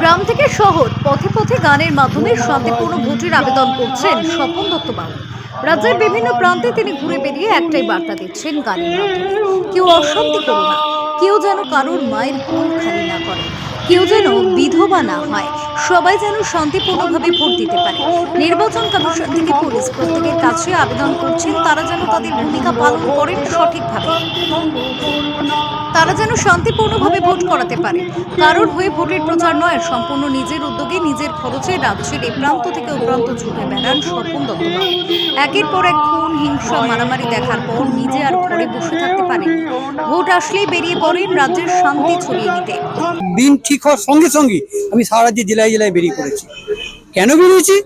গ্রাম থেকে শহর পথে পথে গানের মাধ্যমে শান্তিপূর্ণ ভোটের আবেদন করছেন স্বপন দত্তবাবু। রাজ্যের বিভিন্ন প্রান্তে তিনি ঘুরে বেরিয়ে একটাই বার্তা দিচ্ছেন গানের মাধ্যমে। কেউ অশান্তি করো না, কেউ যেন কারোর মায়ের কোল খালি না করে। কেউ যেন বিধবা না হয়, সবাই যেন শান্তিপূর্ণভাবে ভোট দিতে পারে। নির্বাচন কমিশন থেকে পুলিশ প্রত্যেকের কাছে আবেদন করছেন, তারা যেন তাদের ভূমিকা পালন করেন সঠিকভাবে। তারা যেন শান্তিপূর্ণভাবে ভোট করাতে পারে। কারোর হয়ে ভোটের প্রচার নয়, সম্পূর্ণ নিজের উদ্যোগে নিজের খরচে রাজ্যের এ প্রান্ত থেকে ও প্রান্ত ছুটে বেড়ান স্বপন দত্তবাবু একের পর এক খুন, হিংসা, মারামারি দেখার পর নিজে আর ঘরে বসে থাকতে পারেন ভোট আসলেই বেরিয়ে পড়েন রাজ্যের শান্তি ছড়িয়ে নিতে দিন ঠিক হওয়ার সঙ্গে সঙ্গে আমি সারা রাজ্যে জেলায় জেলায় বেরিয়ে পড়েছি। কেন বেরিয়েছি?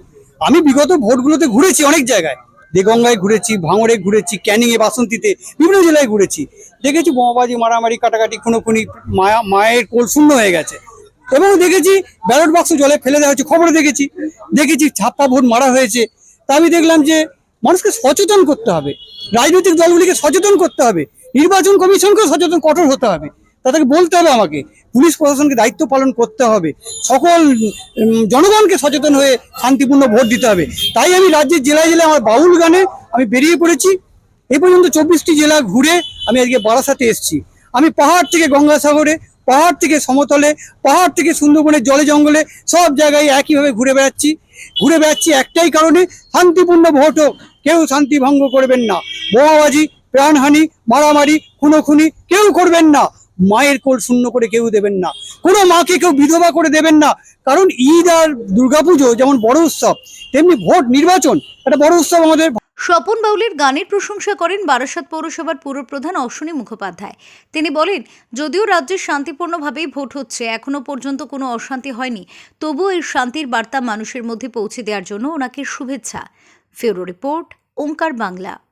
আমি বিগত ভোটগুলোতে ঘুরেছি অনেক জায়গায়। দেগঙ্গায় ঘুরেছি, ভাঙড়ে ঘুরেছি, ক্যানিংয়ে, বাসন্তীতে বিভিন্ন জেলায় ঘুরেছি। দেখেছি বোমাবাজি, মারামারি, কাটাকাটি, খুনোখুনি, মায়া, মায়ের কোল শূন্য হয়ে গেছে। এবং দেখেছি ব্যালট বাক্স জলে ফেলে দেওয়া হয়েছে, খবরে দেখেছি। দেখেছি ছাপ্পা ভোট মারা হয়েছে। তা আমি দেখলাম যে মানুষকে সচেতন করতে হবে। রাজনৈতিক দলগুলিকে সচেতন করতে হবে। নির্বাচন কমিশনকেও সচেতন, কঠোর হতে হবে। তাদেরকে বলতে হবে আমাকে। পুলিশ প্রশাসনকে দায়িত্ব পালন করতে হবে। সকল জনগণকে সচেতন হয়ে শান্তিপূর্ণ ভোট দিতে হবে। তাই আমি রাজ্যের জেলায় জেলায় আমার বাউল গানে আমি বেরিয়ে পড়েছি। এই পর্যন্ত চব্বিশটি জেলা ঘুরে আমি আজকে বারাসাতে এসেছি। আমি পাহাড় থেকে গঙ্গাসাগরে, পাহাড় থেকে সমতলে, পাহাড় থেকে সুন্দরবনের জলে জঙ্গলে সব জায়গায় একইভাবে ঘুরে বেড়াচ্ছি। ঘুরে বেড়াচ্ছি একটাই কারণে, শান্তিপূর্ণ ভোট হোক, কেউ শান্তি ভঙ্গ করবেন না। বোমাবাজি, প্রাণহানি, মারামারি, খুনোখুনি কেউ করবেন না। মায়ের কোল শূন্য করে কেউ দেবেন না। কোনো মাকে কেউ বিধবা করে দেবেন না। কারণ ঈদ আর দুর্গাপুজো যেমন বড় উৎসব, তেমনি ভোট নির্বাচন একটা বড় উৎসব আমাদের। স্বপন বাউলের গানের প্রশংসা করেন বারাসাত পৌরসভার পুরপ্রধান অশ্বিনী মুখোপাধ্যায়। তিনি বলেন, যদিও রাজ্যে শান্তিপূর্ণভাবেই ভোট হচ্ছে, এখনও পর্যন্ত কোনো অশান্তি হয়নি। তবুও এই শান্তির বার্তা মানুষের মধ্যে পৌঁছে দেওয়ার জন্য ওনাকে শুভেচ্ছা। ফেরো রিপোর্ট, ওঙ্কার বাংলা।